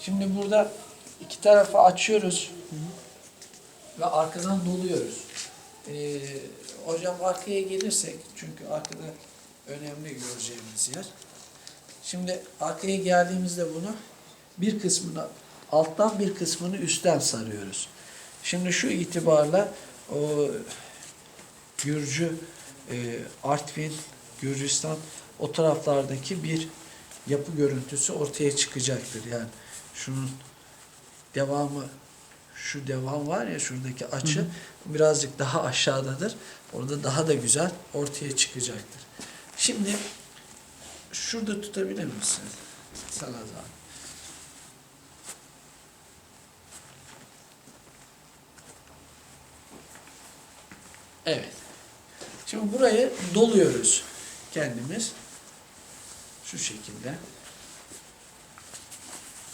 Şimdi burada iki tarafı açıyoruz ve arkadan doluyoruz. Ee, hocam arkaya gelirsek çünkü arkada önemli göreceğimiz yer. Şimdi arkaya geldiğimizde bunu bir kısmını alttan bir kısmını üstten sarıyoruz. Şimdi şu itibarla o Gürcü, e, Artvin, Gürcistan o taraflardaki bir yapı görüntüsü ortaya çıkacaktır. Yani şunun devamı şu devam var ya şuradaki açı birazcık daha aşağıdadır. Orada daha da güzel ortaya çıkacaktır. Şimdi şurada tutabilir misin? Sana zahmet. Evet. Şimdi burayı doluyoruz kendimiz. Şu şekilde.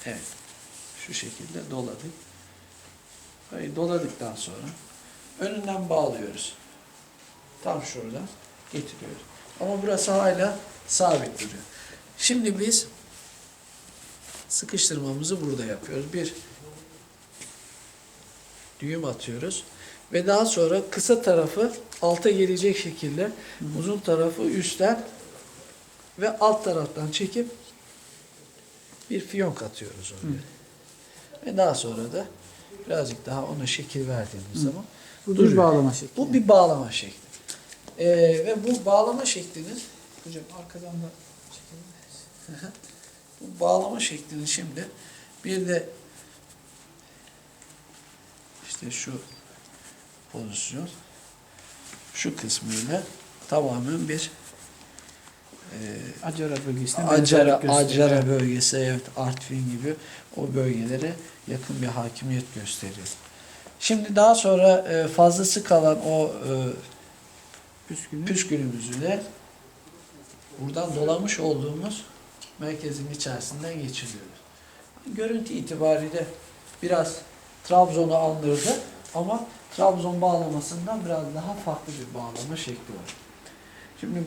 Evet. Şu şekilde doladık. Burayı doladıktan sonra önünden bağlıyoruz. Tam şuradan getiriyoruz. Ama burası hala sabit duruyor. Şimdi biz sıkıştırmamızı burada yapıyoruz. Bir düğüm atıyoruz ve daha sonra kısa tarafı alta gelecek şekilde uzun tarafı üstten ve alt taraftan çekip bir fiyonk atıyoruz oraya. Ve daha sonra da birazcık daha ona şekil verdiğimiz zaman Bu bir duruyor. bağlama şekli. Bu bir bağlama şekli. Ee, ve bu bağlama şeklinin hocam arkadan da çekelim. bu bağlama şeklinin şimdi bir de işte şu pozisyon şu kısmıyla tamamen bir e, Acara bölgesine Acara. Acara bölgesi evet Artvin gibi o bölgelere yakın bir hakimiyet gösteriyor. Şimdi daha sonra e, fazlası kalan o e, Püskünü. püskülümüzü de buradan dolamış olduğumuz merkezin içerisinden geçiriyoruz. Görüntü itibariyle biraz Trabzon'u andırdı ama Trabzon bağlamasından biraz daha farklı bir bağlama şekli var. Şimdi